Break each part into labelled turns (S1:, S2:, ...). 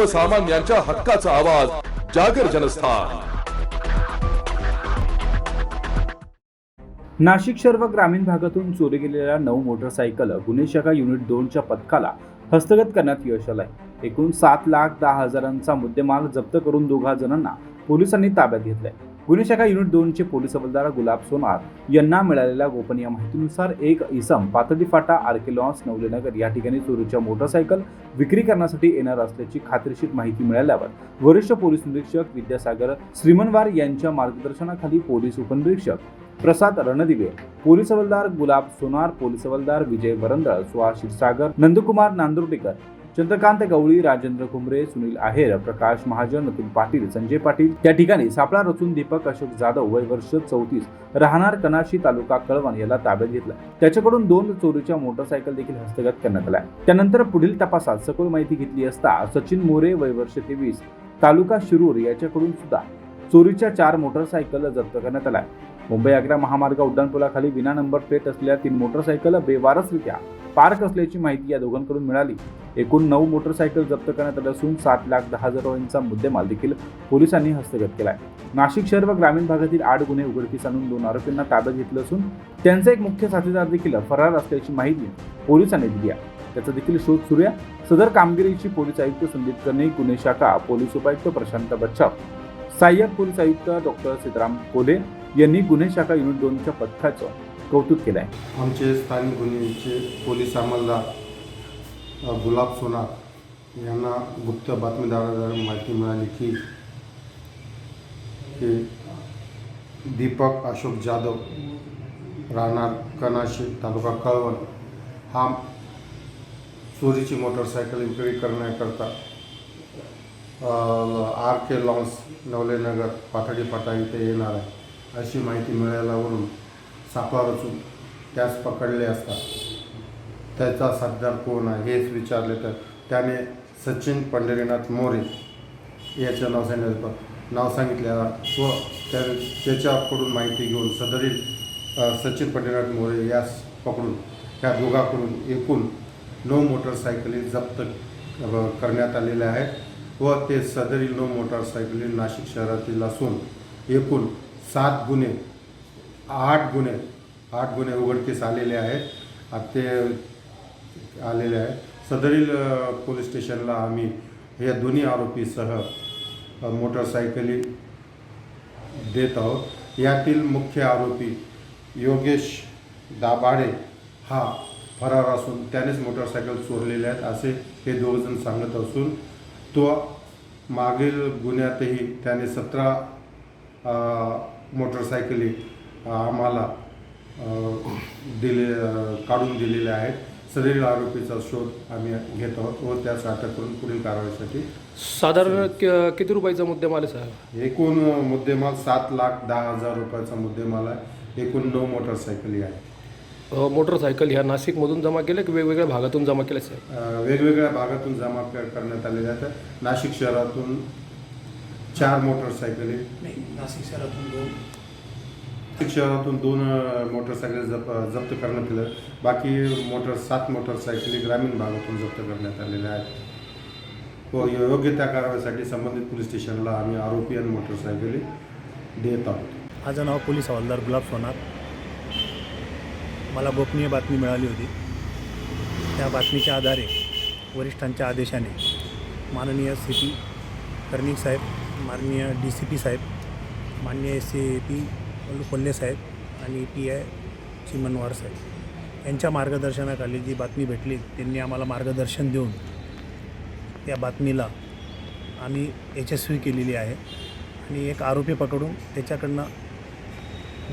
S1: सर्वसामान्यांच्या हक्काचा आवाज जागर जनस्थान.
S2: नाशिक शहर व ग्रामीण भागातून चोरी गेलेल्या नऊ मोटरसायकल गुन्हे शाखा युनिट दोनच्या पथकाला हस्तगत करण्यात यश आलं आहे एकूण सात लाख दहा हजारांचा मुद्देमाल जप्त करून दोघा जणांना पोलिसांनी ताब्यात घेतलाय. गुन्हे शाखा युनिट दोनचे पोलीस हवालदार गुलाब सोनार यांना मिळालेल्या गोपनीय माहितीनुसार एक इसम पातळी फाटा आर्केलॉन्स नवलेनगर या ठिकाणी चोरीच्या मोटरसायकल विक्री करण्यासाठी येणार असल्याची खात्रीशीर माहिती मिळाल्यावर वरिष्ठ पोलीस निरीक्षक विद्यासागर श्रीमनवार यांच्या मार्गदर्शनाखाली पोलीस उपनिरीक्षक प्रसाद रणदिवे पोलीस हवालदार गुलाब सोनार पोलीस हवालदार विजय वरंदळ सुहास क्षीरसागर नंदकुमार नांदुर्डीकर चंद्रकांत गवळी राजेंद्र कुंभरे सुनील आहेर प्रकाश महाजन अतुल पाटील संजय पाटील या ठिकाणी सापळा रचून दीपक अशोक जाधव वय वर्ष चौतीस राहणार कनाशी तालुका कळवण याला ताब्यात घेतला. त्याच्याकडून दोन चोरीच्या मोटरसायकल देखील हस्तगत करण्यात आल्या. त्यानंतर पुढील तपासात सखोल माहिती घेतली असता सचिन मोरे वय वर्ष तेवीस तालुका शिरूर याच्याकडून सुद्धा चोरीच्या चार मोटरसायकल जप्त करण्यात आल्या. मुंबई आग्रा महामार्ग उड्डाणपुलाखाली विना नंबर प्लेट असलेल्या तीन मोटरसायकल बेवारसरित्या पार्क असल्याची माहिती या दोघांकडून मिळाली. एकूण नऊ मोटरसायकल जप्त करण्यात आल्या असून सात लाख दहा हजार रुपयांचा मुद्देमाल देखील पोलिसांनी हस्तगत केलाय. नाशिक शहर व ग्रामीण भागातील आठ गुन्हे उघडकीस आणून दोन आरोपींना ताब्यात घेतलं असून त्यांचा एक मुख्य साथीदार देखील फरार असल्याची माहिती पोलिसांनी दिली आहे. त्याचा देखील शोध सुरू आहे. सदर कामगिरीची पोलीस आयुक्त संदीप कर्णे गुन्हे शाखा पोलीस उपायुक्त प्रशांत बच्छाव सहाय्यक पोलीस आयुक्त डॉक्टर सीताराम कोले यांनी गुन्हे शाखा युनिट दोनच्या पथकाचं कौतुक केलं आहे
S3: आमचे स्थानिक गुन्हेचे पोलीस अंमलदार गुलाब सोनार यांना गुप्त बातमीदाराद्वारे माहिती मिळाली की की दीपक अशोक जाधव राहणार कनाशी तालुका कळवण. हा चोरीची मोटरसायकल विक्री करण्याकरता R K lawns Navalenagar Pathardi Phata इथे येणार आहे. अशी माहिती मिळाल्यावरून सापळा रचून त्यास पकडले असता. त्याचा साथीदार कोण आहे हेच विचारले तर त्याने सचिन पंढरीनाथ मोरे याचं नाव सांगितलं नाव सांगितल्यावर व त्या त्याच्याकडून माहिती घेऊन सदरील सचिन पंढरीनाथ मोरे यास पकडून त्या दोघाकडून एकूण नऊ मोटरसायकली जप्त करण्यात आलेल्या आहेत. व ते सदरील नऊ मोटरसायकली नाशिक शहरातील असून एकूण सात गुन्हे आठ गुन्हे आठ गुन्हे उघडकीस आलेले आहेत. ते आलेले आहेत. सदरील पोलीस स्टेशनला आम्ही या दोन्ही आरोपीसह मोटरसायकली देत आहोत. यातील मुख्य आरोपी योगेश दाभाडे हा फरार असून त्यानेच मोटरसायकल चोरलेले आहेत असे हे दोघजण सांगत असून तो मागील गुन्ह्यातही त्याने सतरा मोटरसायकली आम्हाला दिले काढून दिलेले आहेत. सदरील आरोपीचा शोध आम्ही घेत आहोत व त्यास अटक करून पुढील कारवाईसाठी
S4: साधारण किती रुपयाचा मुद्देमाल आहे साहेब?
S3: एकूण मुद्देमाल सात लाख दहा हजार रुपयाचा मुद्देमाल आहे. एकूण नऊ मोटरसायकली आहेत.
S4: अ, मोटरसायकल ह्या नाशिकमधून जमा केल्या की वेगवेगळ्या भागातून जमा केल्या साहेब?
S3: वेगवेगळ्या भागातून जमा कर- करण्यात आलेल्या आहेत. नाशिक शहरातून चार मोटरसायकली.
S5: नाशिक शहरातून दोन.
S3: नाशिक शहरातून दोन मोटरसायकल जप जप्त करण्यात आलं बाकी मोटर सात मोटरसायकली ग्रामीण भागातून जप्त करण्यात आलेल्या आहेत. व योग्य त्या कारवाईसाठी संबंधित पोलीस स्टेशनला आम्ही आरोपी आणि मोटरसायकली देत आहोत.
S5: माझं नाव पोलीस हवालदार गुलाब सोनार. मला गोपनीय बातमी मिळाली होती. त्या बातमीच्या आधारे वरिष्ठांच्या आदेशाने माननीय सी पी कर्णिक साहेब माननीय डी सी पी साहेब माननीय सी पी कोल्हे साहेब आणि पी आय चिमनवार साहेब. यांच्या मार्गदर्शनाखाली जी बातमी भेटली त्यांनी आम्हाला मार्गदर्शन देऊन त्या बातमीला आम्ही यशस्वी केलेली आहे. आणि एक आरोपी पकडून त्याच्याकडनं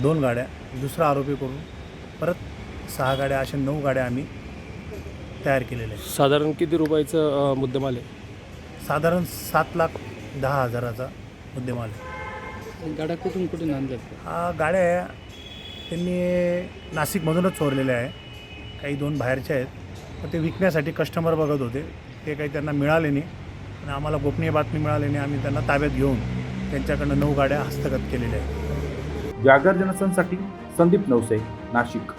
S5: दोन गाड्या दुसरा आरोपी करून परत सहा गाड्या अशा नऊ गाड्या आम्ही तयार केलेल्या आहेत.
S4: साधारण किती रुपयाचं मुद्देमाल आहे?
S5: साधारण सात लाख दहा हजाराचा मुद्देमाल
S6: गाड्या कुठून कुठून आणल्यात?
S5: हा गाड्या त्यांनी नाशिकमधूनच चोरलेल्या आहे. काही दोन बाहेरच्या आहेत. तर ते विकण्यासाठी कस्टमर बघत होते. ते काही त्यांना मिळाले नाही. आणि आम्हाला गोपनीय बातमी मिळाली नाही. आम्ही त्यांना ताब्यात घेऊन त्यांच्याकडनं नऊ गाड्या हस्तगत केलेल्या आहेत.
S2: जागर जनसंसाठी संदीप नवसे नाशिक.